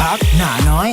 พักหนาน้อย